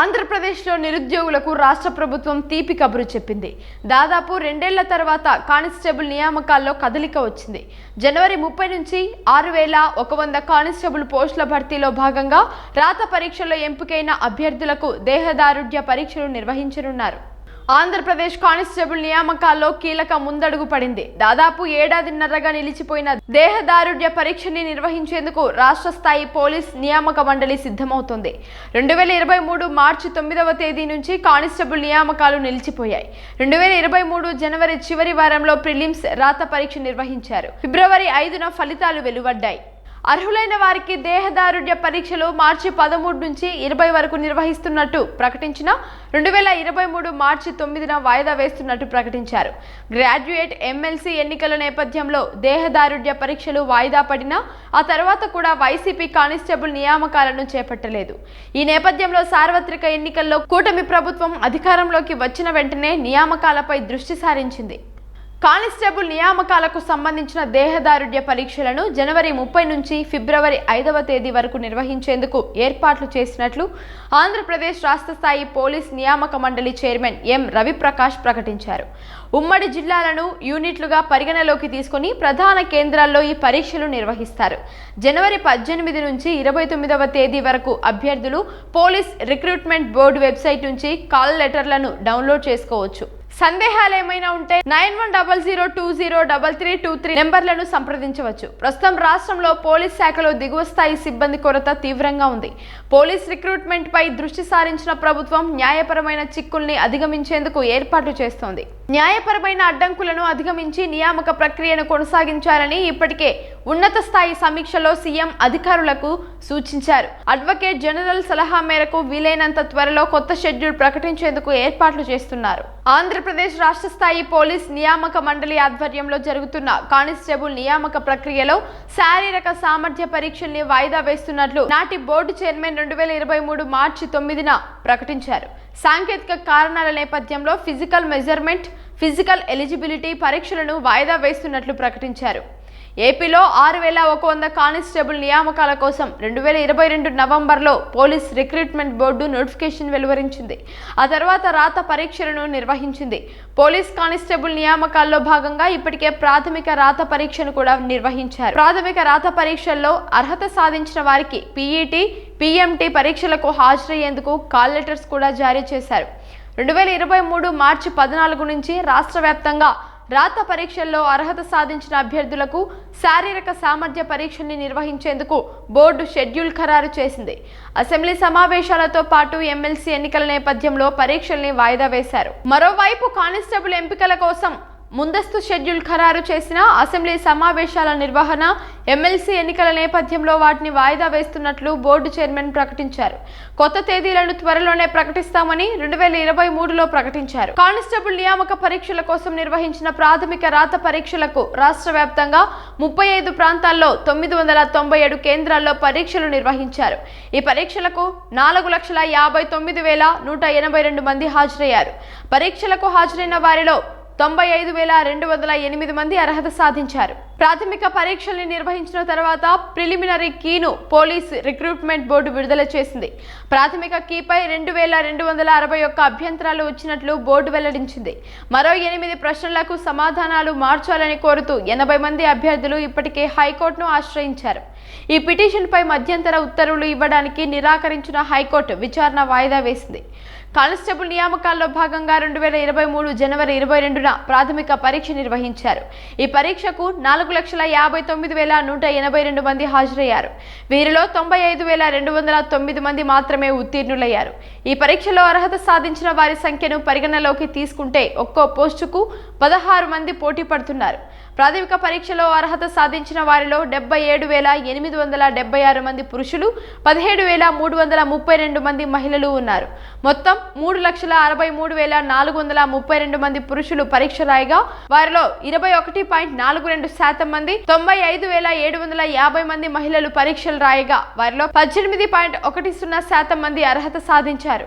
ఆంధ్రప్రదేశ్లో నిరుద్యోగులకు రాష్ట్ర ప్రభుత్వం తీపి కబురు చెప్పింది. దాదాపు రెండేళ్ళ తర్వాత కానిస్టేబుల్ నియామకాల్లో కదలిక వచ్చింది. జనవరి ముప్పై నుంచి ఆరు వేల ఒక వంద కానిస్టేబుల్ పోస్టుల భర్తీలో భాగంగా రాత పరీక్షల్లో ఎంపికైన అభ్యర్థులకు దేహదారుఢ్య పరీక్షలు నిర్వహించనున్నారు. ఆంధ్రప్రదేశ్ కానిస్టేబుల్ నియామకాల్లో కీలక ముందడుగు పడింది. దాదాపు ఏడాదిన్నరగా నిలిచిపోయిన దేహదారుఢ్య పరీక్షని నిర్వహించేందుకు రాష్ట్ర స్థాయి పోలీస్ నియామక మండలి సిద్ధమవుతోంది. రెండు వేల ఇరవై మూడు మార్చి తొమ్మిదవ తేదీ నుంచి కానిస్టేబుల్ నియామకాలు నిలిచిపోయాయి. రెండు వేల ఇరవై మూడు జనవరి చివరి వారంలో ప్రిలిమ్స్ రాత పరీక్ష నిర్వహించారు. ఫిబ్రవరి ఐదున ఫలితాలు వెలువడ్డాయి. అర్హులైన వారికి దేహదారుఢ్య పరీక్షలు మార్చి పదమూడు నుంచి ఇరవై వరకు నిర్వహిస్తున్నట్టు ప్రకటించిన రెండు వేల ఇరవై మూడు మార్చి తొమ్మిదిన వాయిదా వేస్తున్నట్టు ప్రకటించారు. గ్రాడ్యుయేట్ ఎమ్మెల్సీ ఎన్నికల నేపథ్యంలో దేహదారుఢ్య పరీక్షలు వాయిదా పడినా ఆ తర్వాత కూడా వైసీపీ కానిస్టేబుల్ నియామకాలను చేపట్టలేదు. ఈ నేపథ్యంలో సార్వత్రిక ఎన్నికల్లో కూటమి ప్రభుత్వం అధికారంలోకి వచ్చిన వెంటనే నియామకాలపై దృష్టి సారించింది. కానిస్టేబుల్ నియామకాలకు సంబంధించిన దేహదారుఢ్య పరీక్షలను జనవరి ముప్పై నుంచి ఫిబ్రవరి ఐదవ తేదీ వరకు నిర్వహించేందుకు ఏర్పాట్లు చేసినట్లు ఆంధ్రప్రదేశ్ రాష్ట్ర స్థాయి పోలీస్ నియామక మండలి చైర్మన్ ఎం. రవిప్రకాష్ ప్రకటించారు. ఉమ్మడి జిల్లాలను యూనిట్లుగా పరిగణలోకి తీసుకుని ప్రధాన కేంద్రాల్లో ఈ పరీక్షలు నిర్వహిస్తారు. జనవరి పద్దెనిమిది నుంచి ఇరవై తొమ్మిదవ తేదీ వరకు అభ్యర్థులు పోలీస్ రిక్రూట్మెంట్ బోర్డు వెబ్సైట్ నుంచి కాల్ లెటర్లను డౌన్లోడ్ చేసుకోవచ్చు. సందేహాలు ఏమైనా ఉంటే nine one double zero two zero double three two three నెంబర్లను సంప్రదించవచ్చు. ప్రస్తుతం రాష్ట్రంలో పోలీస్ శాఖలో దిగువ స్థాయి సిబ్బంది కొరత తీవ్రంగా ఉంది. పోలీస్ రిక్రూట్మెంట్ పై దృష్టి సారించిన ప్రభుత్వం న్యాయపరమైన చిక్కుల్ని అధిగమించేందుకు ఏర్పాట్లు చేస్తోంది. న్యాయపరమైన అడ్డంకులను అధిగమించి నియామక ప్రక్రియను కొనసాగించాలని ఇప్పటికే ఉన్నత స్థాయి సమీక్షలో సీఎం అధికారులకు సూచించారు. అడ్వకేట్ జనరల్ సలహా మేరకు వీలైనంత త్వరలో కొత్త షెడ్యూల్ ప్రకటించేందుకు ఏర్పాట్లు చేస్తున్నారు. ఆంధ్రప్రదేశ్ రాష్ట్ర స్థాయి పోలీస్ నియామక మండలి ఆధ్వర్యంలో జరుగుతున్న కానిస్టేబుల్ నియామక ప్రక్రియలో శారీరక సామర్థ్య పరీక్షల్ని వాయిదా వేస్తున్నట్లు నాటి బోర్డు చైర్మన్ రెండు వేల ఇరవై మూడు మార్చి తొమ్మిదిన ప్రకటించారు. సాంకేతిక కారణాల నేపథ్యంలో ఫిజికల్ మెజర్మెంట్ ఫిజికల్ ఎలిజిబిలిటీ పరీక్షలను వాయిదా వేస్తున్నట్లు ప్రకటించారు. ఏపీలో ఆరు వేల ఒక వంద కానిస్టేబుల్ నియామకాల కోసం రెండు వేల ఇరవై రెండు నవంబర్లో పోలీస్ రిక్రూట్మెంట్ బోర్డు నోటిఫికేషన్ వెలువరించింది. ఆ తర్వాత రాత పరీక్షలను నిర్వహించింది. పోలీస్ కానిస్టేబుల్ నియామకాల్లో భాగంగా ఇప్పటికే ప్రాథమిక రాత పరీక్షను కూడా నిర్వహించారు. ప్రాథమిక రాత పరీక్షల్లో అర్హత సాధించిన వారికి పీఈటీ పీఎంటీ పరీక్షలకు హాజరయ్యేందుకు కాల్ లెటర్స్ కూడా జారీ చేశారు. రెండు వేల ఇరవై మూడు మార్చి పద్నాలుగు నుంచి రాష్ట్ర వ్యాప్తంగా రాత పరీక్షల్లో అర్హత సాధించిన అభ్యర్థులకు శారీరక సామర్థ్య పరీక్షల్ని నిర్వహించేందుకు బోర్డు షెడ్యూల్ ఖరారు చేసింది. అసెంబ్లీ సమావేశాలతో పాటు ఎమ్మెల్సీ ఎన్నికల నేపథ్యంలో పరీక్షల్ని వాయిదా వేశారు. మరోవైపు కానిస్టేబుల్ ఎంపికల కోసం ముందస్తు షెడ్యూల్ ఖరారు చేసిన అసెంబ్లీ సమావేశాల నిర్వహణ ఎమ్మెల్సీ ఎన్నికల నేపథ్యంలో వాటిని వాయిదా వేస్తున్నట్లు బోర్డు చైర్మన్ ప్రకటించారు. కొత్త తేదీలను త్వరలోనే ప్రకటిస్తామని రెండు వేల ఇరవై మూడులో ప్రకటించారు. కానిస్టేబుల్ నియామక పరీక్షల కోసం నిర్వహించిన ప్రాథమిక రాత పరీక్షలకు రాష్ట్ర వ్యాప్తంగా ముప్పై ఐదు ప్రాంతాల్లో తొమ్మిది వందల తొంభై ఏడు కేంద్రాల్లో పరీక్షలు నిర్వహించారు. ఈ పరీక్షలకు నాలుగు లక్షల యాభై తొమ్మిది వేల నూట ఎనభై రెండు మంది హాజరయ్యారు. పరీక్షలకు హాజరైన వారిలో తొంభై ఐదు వేల రెండు వందల ఎనిమిది మంది అర్హత సాధించారు. ప్రాథమిక పరీక్షల్ని నిర్వహించిన తర్వాత ప్రిలిమినరీ కీను పోలీస్ రిక్రూట్మెంట్ బోర్డు విడుదల చేసింది. ప్రాథమిక కీపై రెండు వేల రెండు వందల అరవై ఒక్క అభ్యంతరాలు వచ్చినట్లు బోర్డు వెల్లడించింది. మరో ఎనిమిది ప్రశ్నలకు సమాధానాలు మార్చాలని కోరుతూ ఎనభై మంది అభ్యర్థులు ఇప్పటికే హైకోర్టును ఆశ్రయించారు. ఈ పిటిషన్పై మధ్యంతర ఉత్తర్వులు ఇవ్వడానికి నిరాకరించిన హైకోర్టు విచారణ వాయిదా వేసింది. కానిస్టేబుల్ నియామకాల్లో భాగంగా రెండు వేల ఇరవై మూడు జనవరి ఇరవై రెండున ప్రాథమిక పరీక్ష నిర్వహించారు. ఈ పరీక్షకు నాలుగు లక్షల యాభై తొమ్మిది వేల నూట ఎనభై రెండు మంది హాజరయ్యారు. వీరిలో తొంభై ఐదు వేల రెండు వందల తొమ్మిది మంది మాత్రమే ఉత్తీర్ణులయ్యారు. ఈ పరీక్షలో అర్హత సాధించిన వారి సంఖ్యను పరిగణలోకి తీసుకుంటే ఒక్కో పోస్టుకు పదహారు మంది పోటీ పడుతున్నారు. ప్రాథమిక పరీక్షలో అర్హత సాధించిన వారిలో డెబ్బై ఏడు వేల ఎనిమిది వందల డెబ్బై ఆరు మంది పురుషులు పదిహేడు వేల మూడు వందల ముప్పై రెండు మంది మహిళలు ఉన్నారు. మొత్తం మూడు లక్షల అరవై మూడు వేల నాలుగు వందల ముప్పై రెండు మంది పురుషులు పరీక్ష రాయగా వారిలో ఇరవై ఒకటి పాయింట్ నాలుగు రెండు శాతం మంది తొంభై ఐదు వేల ఏడు వందల యాభై మంది మహిళలు పరీక్షలు రాయగా వారిలో పద్దెనిమిది పాయింట్ ఒకటి సున్నా శాతం మంది అర్హత సాధించారు.